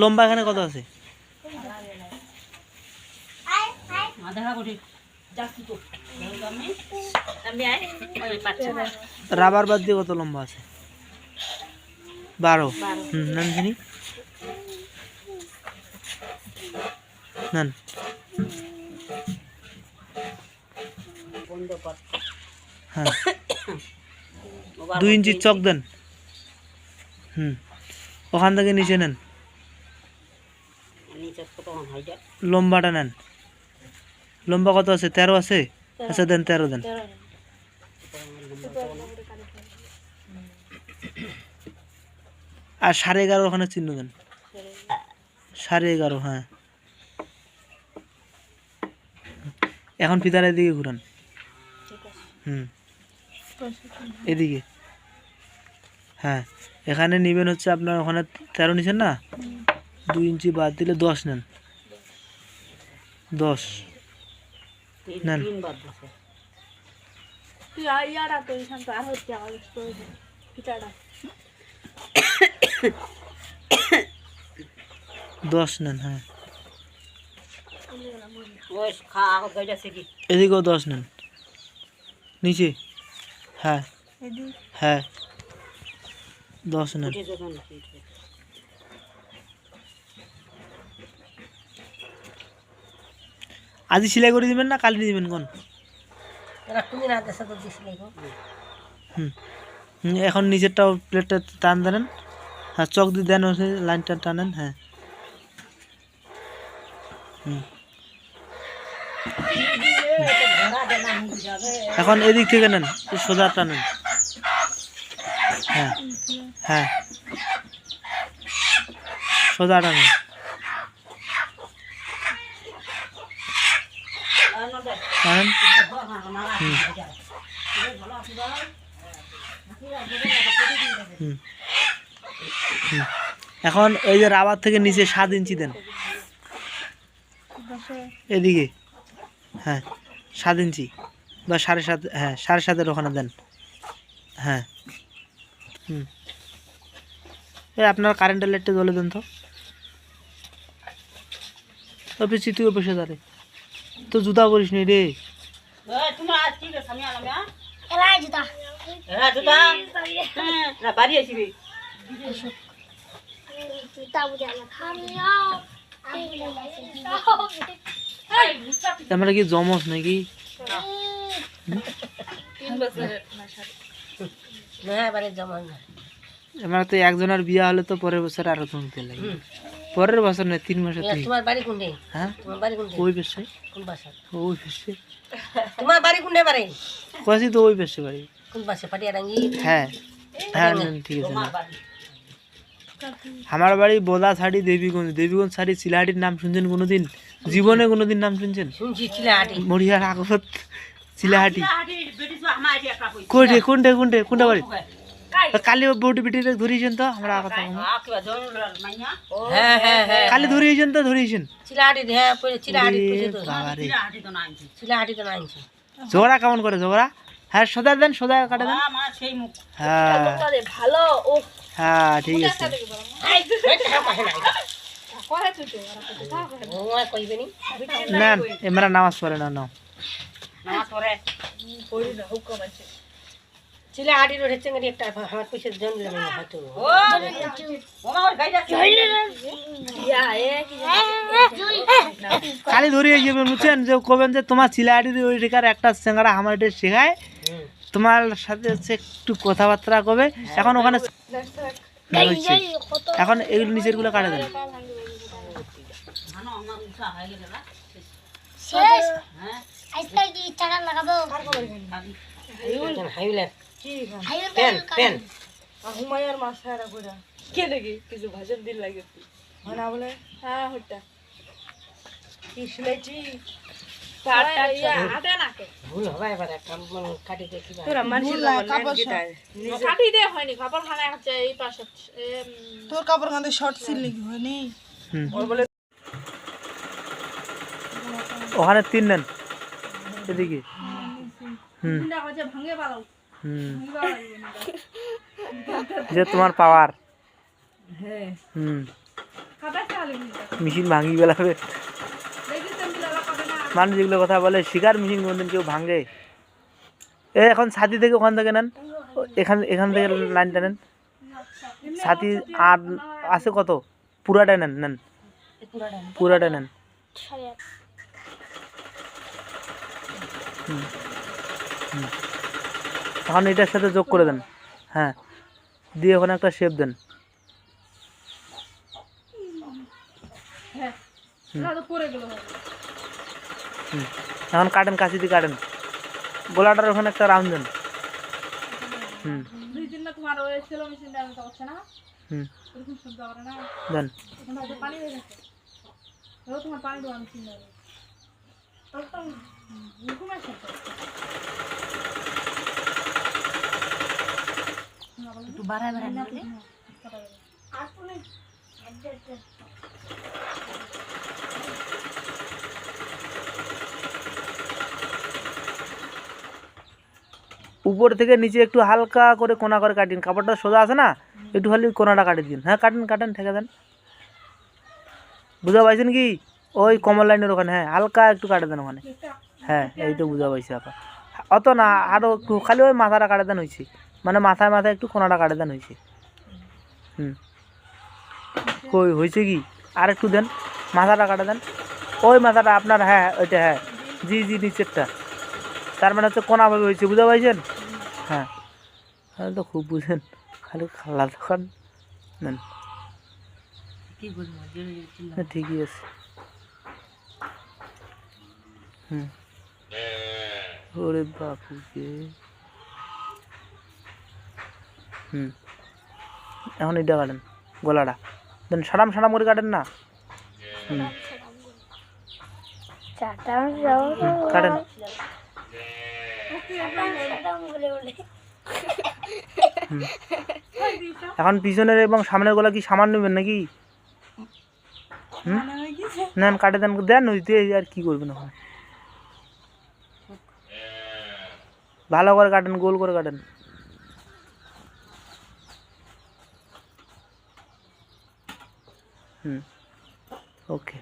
লম্বা এখানে কত আছে? রাবার বাদ দিয়ে কত লম্বা আছে? বারো। হুম নেন হ্যাঁ। দুই ইঞ্চি চক দেন। হুম। ওখান থেকে নিচে নেন। লম্বাটা নেন। লম্বা কত আছে? তেরো আছে? আচ্ছা দেন তেরো দেন। আর সাড়ে এগারো ওখানে চিহ্ন দেন। সাড়ে এগারো হ্যাঁ। এখন ফিতার দিকে ঘুরান। হুম। এদিকে। হ্যাঁ এখানে নেবেন হচ্ছে আপনার ওখানে তেরো নিছেন না? দুই ইঞ্চি বাদ দিলে দশ নেন। দশ। নেন। দশ নেন হ্যাঁ। এদিকেও দশ নেন। নিচে। হ্যাঁ। হ্যাঁ। দশ উঠে আজই সেলাই করে দিবেন না কালি দিবেন কোন? এরা তুমি না দেশে তো দিছিলে গো হুম। হুম, এখন নিচেরটা প্লেটটা টান দেন। হ্যাঁ চক দিয়ে দেন লাইনটা টানেন হ্যাঁ। হুম। এখন এদিক থেকে নেন এই সোজা টানেন হ্যাঁ হ্যাঁ। সোজা টানেন আর না দে টানেন ঘর না না হুম। হুম। হুম। এখন এই যে রাবার থেকে নিচে সাত ইঞ্চি দেন। এদিকে। হ্যাঁ সাত ইঞ্চি বা সাড়ে সাত হ্যাঁ সাড়ে সাতের ওখানে দেন। হ্যাঁ। হুম। এই আপনার কারেন্টের লাইটটা জ্বলে দেন তো। অফিসি তুই বসে দাঁড়ে তো জুতা করিস নি রে। এই তুমি আজ আমি আলাম হ্যাঁ? জুতা। না আমরা কি জমস নাকি? না আমরা তো একজনের বিয়া হলে তো পরের বছর আরও তুলতে লাগে। পরের বছর নয় তিন মাসে তোমার বাড়ি কোনটে? হ্যাঁ? তোমার বাড়ি কোনটে? ওই পেশে। কোন বাসা ওই পেশে। তোমার বাড়ি কোনটে বাড়ি তো ওই পেশে বাড়ি। কোন বাসা পাটিয়ারাঙ্গি হ্যাঁ। হ্যাঁ ঠিক আছে। তোমার আমার বাড়ি বোদা শাড়ি দেবীগঞ্জ। দেবীগঞ্জ শাড়ি চিলাহাটির নাম শুনছেন কোনোদিন? জীবনে কোনোদিন নাম শুনছেন? মরিয়ার আগত চিলাহাটি কোনটে কোনটে কোনটে কোনটা বাড়ি? কালি বউটি বেটিরে ধরিয়েছেন তো আমরা আগত হ্যাঁ হ্যাঁ হ্যাঁ কালি ধরিয়েছেন তো ধরিয়েছেন? ঝগড়া কেমন করে ঝগড়া হ্যাঁ সোজা দেন সোজা কাটে দেন। হ্যাঁ হ্যাঁ। ভালো ও হ্যাঁ ঠিক আছে। না? এমরা নামাজ পড়ে না নামাজ পড়ে। না হুকুম আছে রোডে চেঙ্গি একটা আমার পয়সা জন দিলাম হয়তো ইয়া এ কি খালি ধরিয়ে যাবেন বুঝছেন যে কবেন যে তোমার চিলাহাটির ওই রেখার একটা চেঙ্গারা আমার এটা শেখায়। তোমার সাথে হচ্ছে একটু কথাবার্তা কবে এখন ওখানে এখন এগুলো নিচেরগুলো কাটে দেন। জানো আমার উঠা হয়ে গেল না হাইলে পেন পেন। হুমায়ার মাসারা গোড়া কে দেখি? কিছু ভাষণ দিন লাগে না বলে? হ্যাঁ হটা কি শুনেছি ভুল হবে এবারে কাটি দেখি কাটি দে হয়নি কাপড় খানা হচ্ছে এই পাশে তোর কাপড় কাঁধে শর্ট সিল হয়নি। ওখানে তিন নেন। এদিকে। হুম। ভাঙে পালাও। হুম যে তোমার পাওয়ার। হ্যাঁ। হুম। খাবার চালে কিন্তু মেশিন ভাঙি বেলাবে মানুষ যেগুলো কথা বলে শিকার মেশিন কোনদিন কেউ ভাঙে? এ এখন ছাতি থেকে ওখান থেকে নেন। এখান এখান থেকে লাইনটা নেন। ছাতি আর আছে কত? পুরাটা নেন নেন। পুরাটা পুরাটা নেন হুম। হুম। এখন এটার সাথে যোগ করে দেন। হ্যাঁ। দিয়ে ওখানে একটা শেপ দেন। এখন কাটেন, কাশি দিয়ে কাটেন। গোলাটার ওখানে একটা রাউন্ড দেন। হুম। দিন। তোমার সেলো মেশিন দেওয়া তো হচ্ছে না হুম এরকম শব্দ করে না দেন এখন হয়তো পানি হয়ে গেছে এবার তোমার পানি দেওয়া মেশিন দেবে এরকম আছে তো। একটু উপর থেকে নিচে একটু হালকা করে কোনা করে কাটিন। কাপড়টা সোজা আছে না? একটু খালি কোনাটা কাটি দিন। হ্যাঁ কাটেন কাটেন, ঠেকে দেন। বুঝা পাইছেন কি? ওই কমল লাইনের ওখানে হ্যাঁ হালকা একটু কাটে দেন ওখানে। হ্যাঁ এই তো বুঝা পাইছি আপা। অত না আরও একটু খালি ওই মাথাটা কাটে দেন হয়েছে মানে মাথায় মাথায় একটু কোনাটা কাটে দেন হয়েছে। হুম। কই হয়েছে কি? আর একটু দেন। মাথাটা কাটে দেন। ওই মাথাটা আপনার হ্যাঁ ওইটা হ্যাঁ। জি জি নিচেরটা। তার মানে হচ্ছে কোনাভাবে হয়েছে বুঝতে পারছেন? হ্যাঁ। তাহলে তো খুব বুঝেন খালি খালা দোকান। নেন। হ্যাঁ, ঠিকই আছে। হুম। ওরে বাপুকে হুম। এখন এটা কাটেন গলাটা। দেন সারাম সারাম করে কাটেন না? হুম। হুম, কাটেন। এখন পিছনের এবং সামনের গলা কি সামান নেবেন নাকি? হুম? নেন কাটে দেন দেন ওই দিয়ে আর কি করবেন ভালো করে কাটেন গোল করে কাটেন। হুম ওকে